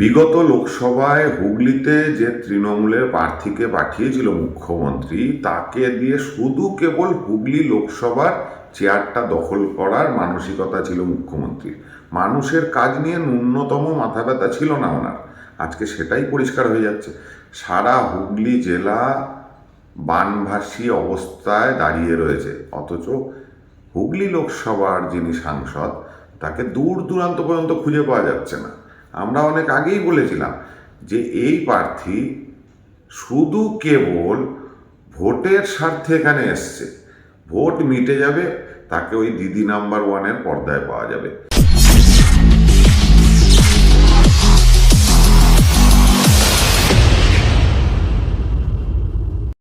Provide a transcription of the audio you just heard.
বিগত লোকসভায় হুগলিতে যে তৃণমূলের প্রার্থীকে পাঠিয়েছিল মুখ্যমন্ত্রী, তাকে দিয়ে শুধু কেবল হুগলি লোকসভার চেয়ারটা দখল করার মানসিকতা ছিল মুখ্যমন্ত্রীর। মানুষের কাজ নিয়ে ন্যূনতম মাথা ব্যথা ছিল না ওনার। আজকে সেটাই পরিষ্কার হয়ে যাচ্ছে। সারা হুগলি জেলা বানভাসী অবস্থায় দাঁড়িয়ে রয়েছে। অথচ হুগলি লোকসভার যিনি সাংসদ, তাকে দূর দূরান্ত পর্যন্ত খুঁজে পাওয়া যাচ্ছে না। আমরা অনেক আগেই বলেছিলাম যে এই প্রার্থী শুধু কেবল ভোটের স্বার্থে এখানে এসছে। ভোট মিটে যাবে, তাকে ওই দিদি নাম্বার ওয়ানের পর্দায় পাওয়া যাবে।